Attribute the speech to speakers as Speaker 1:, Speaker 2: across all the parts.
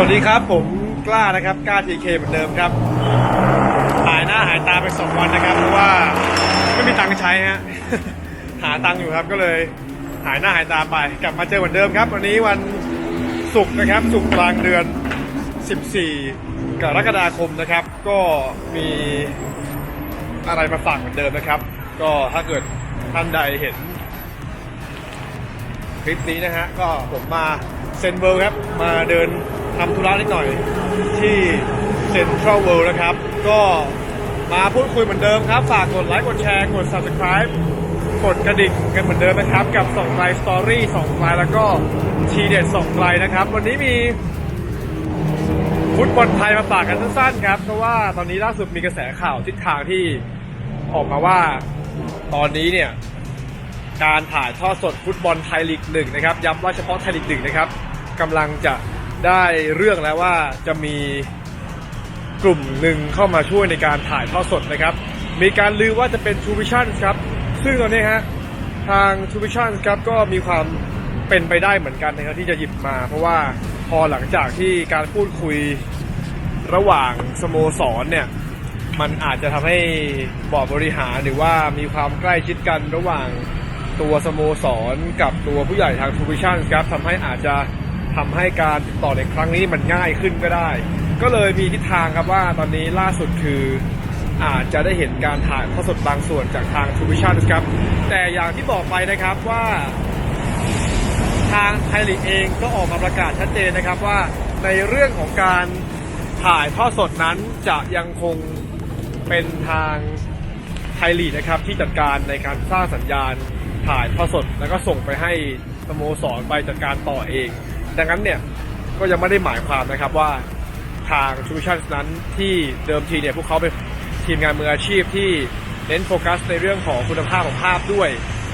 Speaker 1: วัสดีครับผมกล้านะครับกล้าทีเคเหมือนเดิมครับ หายหน้าหายตาไปสองวันนะครับ เพราะว่าไม่มีตังค์ใช้ฮะหาตังค์อยู่ครับก็เลย หายหน้าหายตาไป กลับมาเจอเหมือนเดิมครับ วันนี้วันศุกร์นะครับศุกร์กลางเดือน 14 กรกฎาคมนะครับ ก็มีอะไรมาฝากเหมือนเดิมนะครับ ก็ถ้าเกิดท่านใดเห็นคลิปนี้นะฮะก็ผมมาเซนเวิลด์ครับมาเดิน ทำธุระนิดหน่อยที่เซ็นทรัลเวิลด์นะครับ ก็มาพูดคุยเหมือนเดิมครับ ฝากกดไลค์กดแชร์กด subscribe กดกระดิ่งกันเหมือนเดิมนะครับ กับ2ไลฟ์สตอรี่2ไลฟ์แล้วก็ทีเด็ด2ไลฟ์นะครับ วันนี้มีฟุตบอลไทยมาฝากกันสั้นๆครับ เพราะว่าตอนนี้ล่าสุดมีกระแสข่าวทิศทางที่ออกมาว่าตอนนี้เนี่ย การถ่ายทอดสดฟุตบอลไทยลีกหนึ่งนะครับย้ำว่าเฉพาะไทยลีกหนึ่งนะครับกำลังจะ ได้เรื่องแล้วว่าจะมีกลุ่มหนึ่งเข้ามาช่วยในการถ่ายทอดสดนะครับ มีการลือว่าจะเป็น True Vision ครับ ซึ่งตอนนี้ฮะทาง True Vision ครับก็มีความเป็นไปได้เหมือนกันนะครับที่จะหยิบมา เพราะว่าพอหลังจากที่การพูดคุยระหว่างสโมสรเนี่ยมันอาจจะทำให้บอร์ดบริหารหรือว่ามีความใกล้ชิดกันระหว่างตัวสโมสรกับตัวผู้ใหญ่ทางทูวิชั่นครับทำให้อาจจะ ทำให้การติดต่อในครั้งนี้มันง่ายขึ้นก็ได้ ก็เลยมีทิศทางครับว่าตอนนี้ล่าสุดคืออาจจะได้เห็นการถ่ายทอดสดบางส่วนจากทางทูวิชั่นครับ แต่อย่างที่บอกไปนะครับว่า ทางไทยลีกเองก็ออกมาประกาศชัดเจนนะครับว่าในเรื่องของการถ่ายทอดสดนั้นจะยังคงเป็นทางไทยลีกนะครับ ที่จัดการในการสร้างสัญญาณถ่ายทอดสด แล้วก็ส่งไปให้สโมสรไปจัดการต่อเอง ดังนั้นเนี่ยก็ยังไม่ได้หมายความนะครับว่าทางชูชั่นนั้นที่เดิมทีเนี่ยพวกเขาเป็นทีมงานมืออาชีพที่เน้นโฟกัสในเรื่องของคุณภาพของภาพด้วย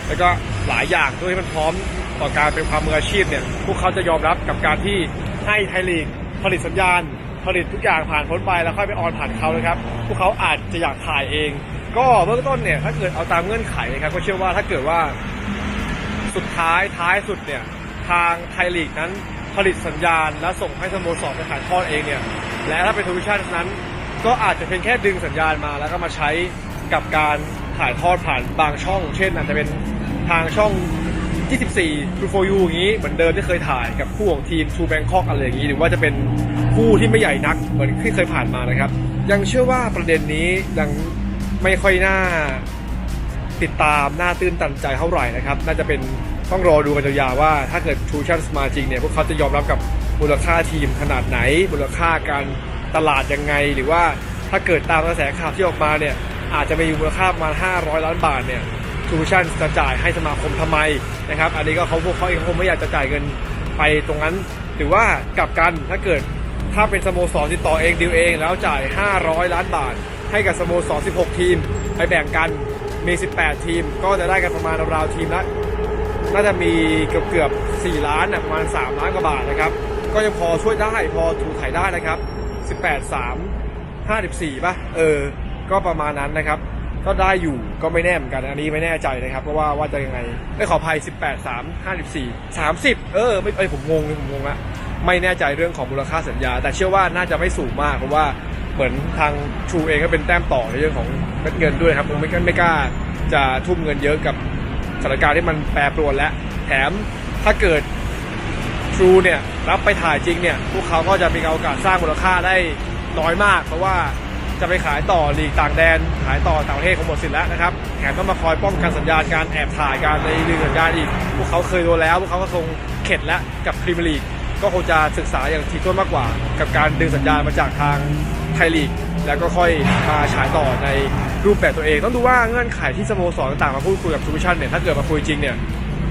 Speaker 1: แล้วก็หลายอย่างด้วยให้มันพร้อมต่อการเป็นความมืออาชีพเนี่ยพวกเขาจะยอมรับกับการที่ให้ไทยลีกผลิตสัญญาณ ผลิตทุกอย่างผ่านพ้นไปแล้วค่อยไปออนผ่านเขานะครับพวกเขาอาจจะอยากถ่ายเอง ก็เบื้องต้นเนี่ยถ้าเกิดเอาตามเงื่อนไขนะครับก็เชื่อว่าถ้าเกิดว่าสุดท้ายท้ายสุดเนี่ยทางไทยลีกนั้น ผลิตสัญญาณ และส่งให้สโมสรไปถ่ายทอดเองเนี่ย และถ้าเป็นทวิชั่นนั้น ก็อาจจะเพียงแค่ดึงสัญญาณมา แล้วก็มาใช้กับการถ่ายทอดผ่านบางช่อง เช่น อาจจะเป็นทางช่อง 24 True for You อย่างนี้เหมือนเดิมที่เคยถ่ายกับคู่ของทีม True Bangkok อะไรอย่างนี้ หรือว่าจะเป็นคู่ที่ไม่ใหญ่นักเหมือนที่เคยผ่านมานะครับ ยังเชื่อว่าประเด็นนี้ยังไม่ค่อยน่าติดตามน่าตื้นตันใจเท่าไหร่นะครับ น่าจะเป็น ต้องรอดูกันยาวๆว่าถ้าเกิด True Chance มาจริงเนี่ยพวกเขาจะยอมรับกับมูลค่าทีมขนาดไหน มูลค่าการตลาดยังไง หรือว่าถ้าเกิดตามกระแสข่าวที่ออกมาเนี่ยอาจจะมีมูลค่าประมาณ 500 ล้านบาทเนี่ยทูชั่นจะจ่ายให้สมาคมทำไมนะครับ อันนี้ก็เขาพวกเขาเองคงไม่อยากจะจ่ายเงินไปตรงนั้น หรือว่ากลับกันถ้าเกิดถ้าเป็นสโมสรติดต่อเองดีลเองแล้วจ่าย 500 ล้านบาท ให้กับสโมสร 16 ทีม ไปแบ่งกันมี 18 ทีม ก็จะได้กันประมาณราวๆทีมละ น่าจะมีเกือบเกือบ4ล้านน่ะประมาณ 3 ล้านกว่าบาทนะครับ ก็ยังพอช่วยได้พอถูถ่ายได้นะครับ 18 3 54ป่ะเออ ก็ประมาณนั้นนะครับ ก็ได้อยู่ก็ไม่แน่เหมือนกัน อันนี้ไม่แน่ใจนะครับเพราะว่าว่าจะยังไงไม่ขออภัย 18 3 54 30 เออไม่เอ้ยผมงงผมงงละไม่แน่ใจเรื่องของมูลค่าสัญญา แต่เชื่อว่าน่าจะไม่สูงมากเพราะว่าเหมือนทางชูเองก็เป็นแต้มต่อในเรื่องของเม็ดเงินด้วยครับผมไม่ก็ไม่กล้าจะทุ่มเงินเยอะกับ สถานการณ์ที่มันแปรปรวนและแถมถ้าเกิดทรูเนี่ยรับไปถ่ายจริงเนี่ยพวกเขาก็จะมีโอกาสสร้างมูลค่าได้น้อยมาก เพราะว่าจะไปขายต่อลีกต่างแดน ขายต่อต่างประเทศของหมดสิทธิ์แล้วนะครับแถมต้องมาคอยป้องกันสัญญาณการแอบถ่ายการในลีกสัญญาณอีก พวกเขาเคยโดนแล้ว พวกเขาก็คงเข็ดแล้วกับพรีเมียร์ลีกก็คงจะศึกษาอย่างถี่ถ้วนมากกว่า กับการดึงสัญญาณมาจากทางไทยลีก แล้วก็ค่อยมาฉายต่อในรูปแบบตัวเอง ต้องดูว่าเงื่อนไขที่สโมสรต่างๆมาพูดคุยกับทูวิชั่นเนี่ยถ้าเกิดมาคุยจริงเนี่ย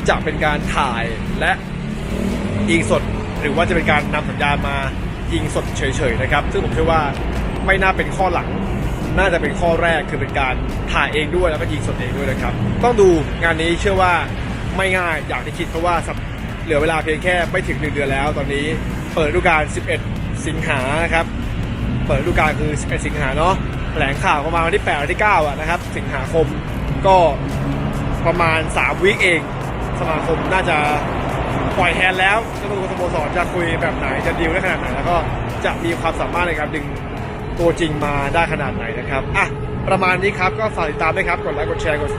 Speaker 1: จะเป็นการถ่ายและยิงสด หรือว่าจะเป็นการนำสัญญาณมายิงสดเฉยๆนะครับ ซึ่งผมเชื่อว่าไม่น่าเป็นข้อหลัง น่าจะเป็นข้อแรกคือเป็นการถ่ายเองด้วยแล้วก็ยิงสดเองด้วยนะครับ ต้องดูงานนี้เชื่อว่าไม่ง่ายอย่างที่คิดเพราะว่าเหลือเวลาเพียงแค่ไม่ถึงหนึ่งเดือนแล้ว ตอนนี้เปิดฤดูกาล 11 สิงหานะครับ เปิดฤดูกาลคือ11สิงหาเนาะแถลงข่าวประมาณวันที่8วันที่9อะนะครับ สิงหาคมก็ประมาณ 3วีคเอง สมาคมน่าจะปล่อยแฮนด์แล้วเจ้าตัวสโมสรจะคุยแบบไหนจะดีลได้ขนาดไหนแล้วก็จะมีความสามารถในการดึงตัวจริงมาได้ขนาดไหนนะครับอะประมาณนี้ครับ ก็ฝากติดตามด้วยครับ กดไลค์กดแชร์กด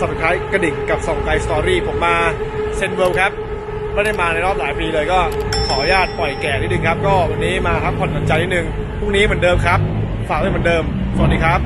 Speaker 1: subscribe กระดิ่งกับส่องไกสตอรี่ผมมาเซนเวิลด์ครับ ไม่ได้มาในรอบหลายปีเลยก็ ขออนุญาตปล่อยแก่นิดนึงครับ ก็วันนี้มาครับผ่อนหย่อนใจนิดนึงพรุ่งนี้เหมือนเดิมครับ ฝากไว้เหมือนเดิม สวัสดีครับ